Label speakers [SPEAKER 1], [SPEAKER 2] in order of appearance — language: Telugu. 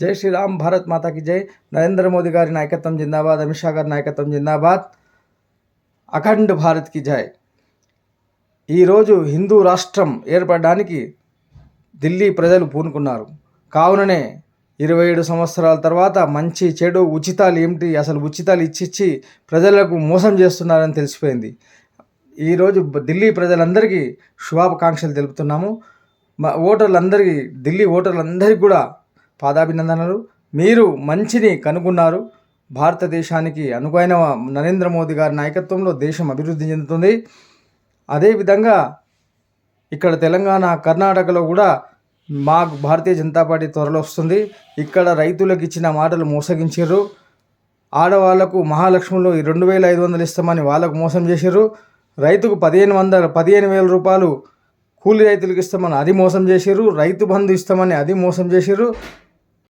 [SPEAKER 1] జై శ్రీరామ్ భారత్ మాతాకి జై. నరేంద్ర మోదీ గారి నాయకత్వం జిందాబాద్ అమిత్ షా గారి నాయకత్వం జిందాబాద్. అఖండ్ భారత్కి జై. ఈరోజు హిందూ రాష్ట్రం ఏర్పడడానికి ఢిల్లీ ప్రజలు పూనుకున్నారు. కావుననే ఇరవై ఏడు సంవత్సరాల తర్వాత మంచి చెడు ఉచితాలు ఏమిటి అసలు ఉచితాలు ఇచ్చిచ్చి ప్రజలకు మోసం చేస్తున్నారని తెలిసిపోయింది. ఈరోజు ఢిల్లీ ప్రజలందరికీ శుభాకాంక్షలు తెలుపుతున్నాము. మా ఓటర్లందరికీ ఢిల్లీ ఓటర్లందరికీ కూడా పాదాభినందనలు. మీరు మంచిని కనుగొన్నారు. భారతదేశానికి అనుగైన నరేంద్ర మోదీ గారి నాయకత్వంలో దేశం అభివృద్ధి చెందుతుంది. అదేవిధంగా ఇక్కడ తెలంగాణ కర్ణాటకలో కూడా మాకు భారతీయ జనతా పార్టీ త్వరలో వస్తుంది. ఇక్కడ రైతులకు ఇచ్చిన మాటలు మోసగించారు ఆడవాళ్ళకు మహాలక్ష్మిలో ఈ రెండు వేల ఐదు వందలు ఇస్తామని వాళ్ళకు మోసం చేశారు రైతుకు పదిహేను వందల పదిహేను వేల రూపాయలు కూలి రైతులకు ఇస్తామని అది మోసం చేశారు రైతు బంధు ఇస్తామని అది మోసం చేశారు